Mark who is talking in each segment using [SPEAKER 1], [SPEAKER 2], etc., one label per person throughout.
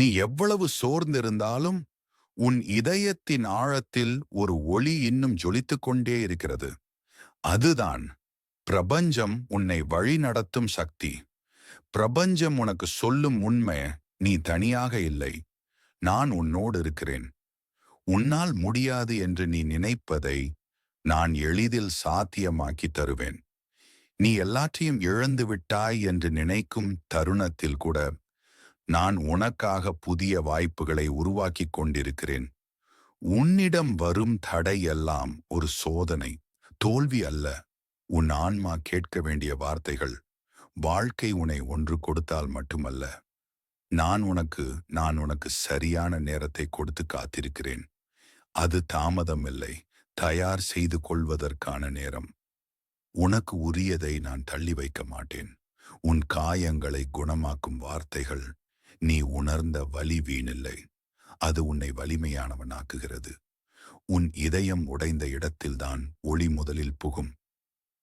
[SPEAKER 1] நீ எவ்வளவு சோர்ந்திருந்தாலும் உன் இதயத்தின் ஆழத்தில் ஒரு ஒளி இன்னும் ஜொலித்துக் கொண்டே இருக்கிறது. அதுதான் பிரபஞ்சம் உன்னை வழிநடத்தும் சக்தி. பிரபஞ்சம் உனக்கு சொல்லும் உண்மை நீ தனியாக இல்லை. நான் உன்னோடு இருக்கிறேன். உன்னால் முடியாது என்று நீ நினைப்பதை நான் எளிதில் சாத்தியமாக்கி தருவேன். நீ எல்லாற்றையும் இழந்து விட்டாய் என்று நினைக்கும் தருணத்தில் கூட நான் உனக்காக புதிய வாய்ப்புகளை உருவாக்கிக் கொண்டிருக்கிறேன். உன்னிடம் வரும் தடையெல்லாம் ஒரு சோதனை தோல்வி அல்ல. உன் ஆன்மா கேட்க வேண்டிய வார்த்தைகள் வாழ்க்கை உன்னை ஒன்று கொடுத்தால் மட்டுமல்ல. நான் உனக்கு நான் உனக்கு சரியான நேரத்தை கொடுத்து காத்திருக்கிறேன். அது தாமதமில்லை தயார் செய்து கொள்வதற்கான நேரம். உனக்கு உரியதை நான் தள்ளி வைக்க மாட்டேன். உன் காயங்களை குணமாக்கும் வார்த்தைகள் நீ உணர்ந்த வலி வீணில்லை. அது உன்னை வலிமையானவனாக்குகிறது. உன் இதயம் உடைந்த இடத்தில்தான் ஒளி முதலில் புகும்.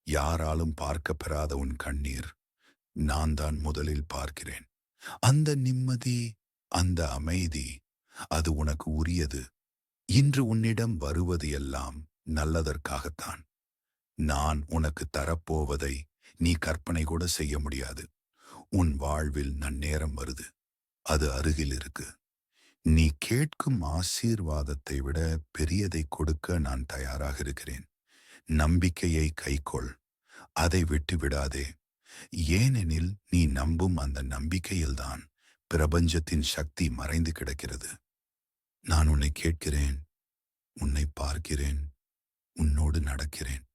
[SPEAKER 1] யாராலும் பார்க்க பெறாத உன் கண்ணீர் நான் தான் முதலில் பார்க்கிறேன். அந்த நிம்மதி அந்த அமைதி அது உனக்கு உரியது. இன்று உன்னிடம் வருவது எல்லாம் நல்லதற்காகத்தான். நான் உனக்கு தரப்போவதை நீ கற்பனை கூட செய்ய முடியாது. உன் வாழ்வில் நன்னேரம் வருது. அது அருகில் இருக்கு. நீ கேட்கும் ஆசீர்வாதத்தை விட பெரியதை கொடுக்க நான் தயாராக இருக்கிறேன். நம்பிக்கையை கைக்கொள். அதை விட்டு விடாதே. ஏனெனில் நீ நம்பும் அந்த நம்பிக்கையில்தான் பிரபஞ்சத்தின் சக்தி மறைந்து கிடக்கிறது. நான் உன்னை கேட்கிறேன். உன்னை பார்க்கிறேன். உன்னோடு நடக்கிறேன்.